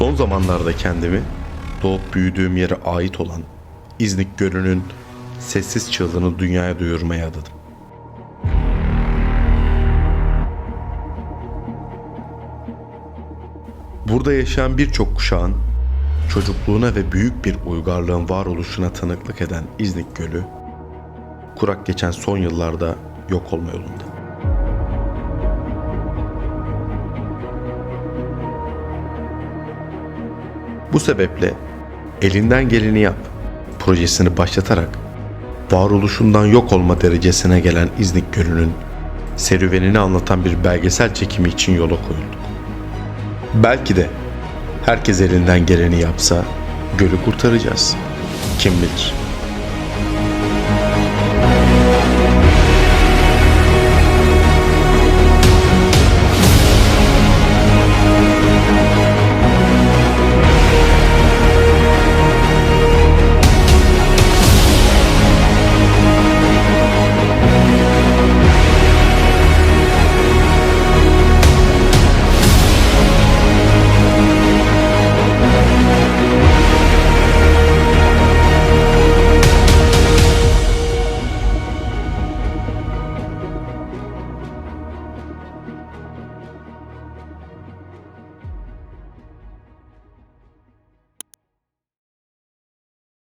Son zamanlarda kendimi doğup büyüdüğüm yere ait olan İznik Gölü'nün sessiz çığlığını dünyaya duyurmaya adadım. Burada yaşayan birçok kuşağın çocukluğuna ve büyük bir uygarlığın varoluşuna tanıklık eden İznik Gölü, kurak geçen son yıllarda yok olma yolunda. Bu sebeple elinden geleni yap projesini başlatarak varoluşundan yok olma derecesine gelen İznik Gölü'nün serüvenini anlatan bir belgesel çekimi için yola koyulduk. Belki de herkes elinden geleni yapsa gölü kurtaracağız. Kim bilir?